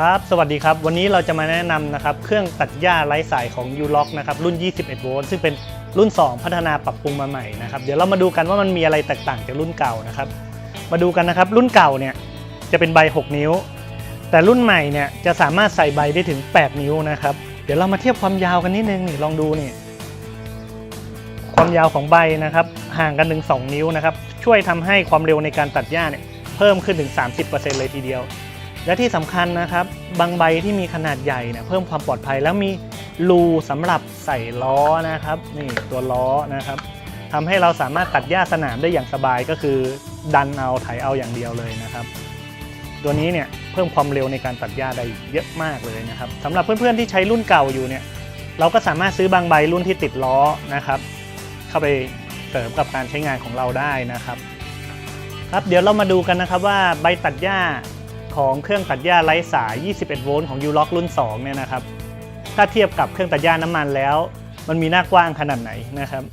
ครับ สวัสดีครับ วันนี้เราจะมาแนะนำนะครับ เครื่องตัดหญ้าไร้สายของ u l o c นะครับ รุ่น 21 โวลต์ ซึ่งเป็นรุ่น 2 พัฒนาปรับปรุงมาใหม่นะครับ เดี๋ยวเรามาดูกันว่ามันมีอะไรแตกต่างจากรุ่นเก่านะครับ มาดูกันนะครับ รุ่นเก่าเนี่ยจะเป็นใบ 6 นิ้ว แต่รุ่นใหม่เนี่ยจะสามารถใส่ใบได้ถึง 8 นิ้วนะครับ เดี๋ยวเรามาเทียบความยาวกันนิดนึงนี่ลองดูนี่ ความยาวของใบนะครับ ห่างกันถึง 2 นิ้วนะครับ ช่วยทำให้ความเร็วในการตัดหญ้าเนี่ยเพิ่มขึ้นถึง 30%เลยทีเดียว และที่สำคัญนะครับบางใบที่มีขนาดใหญ่เนี่ยเพิ่มความปลอดภัยแล้วมีรูสำหรับใส่ล้อนะครับ นี่ตัวล้อนะครับทำให้เราสามารถตัดหญ้าสนามได้อย่างสบายก็คือ ดันเอาไถเอาอย่างเดียวเลยนะครับ ตัวนี้เนี่ยเพิ่มความเร็วในการตัดหญ้าได้เยอะมากเลยนะครับสำหรับเพื่อนๆที่ใช้รุ่นเก่าอยู่เนี่ยเราก็สามารถซื้อบางใบรุ่นที่ติดล้อนะครับ เข้าไปเสริมกับการใช้งานของเราได้นะครับ ครับเดี๋ยวเรามาดูกันนะครับว่าใบตัดหญ้า ของเครื่องตัดหญ้าไร้สาย 21 โวลต์ของ U-lock รุ่น 2 เนี่ยนะครับ ถ้าเทียบกับเครื่องตัดหญ้าน้ำมันแล้ว มันมีหน้ากว้างขนาดไหนนะครับ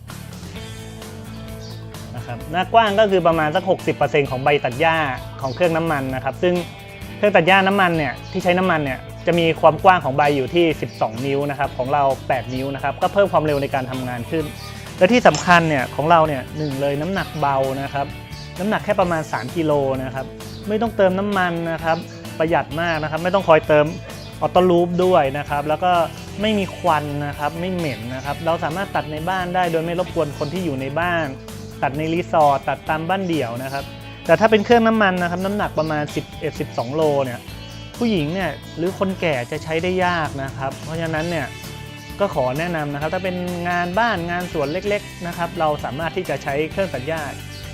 นะครับ หน้ากว้างก็คือประมาณสัก 60%ของใบตัดหญ้าของเครื่องน้ำมันนะครับ ซึ่งเครื่องตัดหญ้าน้ำมันเนี่ยที่ใช้น้ำมันเนี่ยจะมีความกว้างของใบอยู่ที่ 12 นิ้วนะครับ ของเรา 8 นิ้วนะครับ ก็เพิ่มความเร็วในการทำงานขึ้น และที่สำคัญเนี่ยของเราเนี่ยหนึ่งเลยน้ำหนักเบานะครับ น้ำหนักแค่ประมาณ 3 กิโลนะครับ ไม่ต้องเติมน้ำมันนะครับ ประหยัดมากนะครับ ไม่ต้องคอยเติมออโต้ลูปด้วยนะครับ แล้วก็ไม่มีควันนะครับ ไม่เหม็นนะครับ เราสามารถตัดในบ้านได้โดยไม่รบกวนคนที่อยู่ในบ้าน ตัดในรีสอร์ทตัดตามบ้านเดี่ยวนะครับ แต่ถ้าเป็นเครื่องน้ำมันนะครับ น้ำหนักประมาณ 11-12 โลเนี่ย ผู้หญิงเนี่ยหรือคนแก่จะใช้ได้ยากนะครับ เพราะฉะนั้นเนี่ยก็ขอแนะนำนะครับ ถ้าเป็นงานบ้านงานสวนเล็ก ๆ นะครับ เราสามารถที่จะใช้เครื่องตัดหญ้า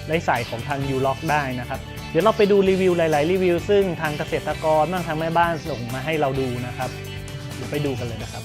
ไร้สายของทางยูล็อกได้นะครับ เดี๋ยวเราไปดูรีวิวหลาย ๆ รีวิว ซึ่งทางเกษตรกรบ้างทางแม่บ้านส่งมาให้เราดูนะครับเดี๋ยวไปดูกันเลยนะครับ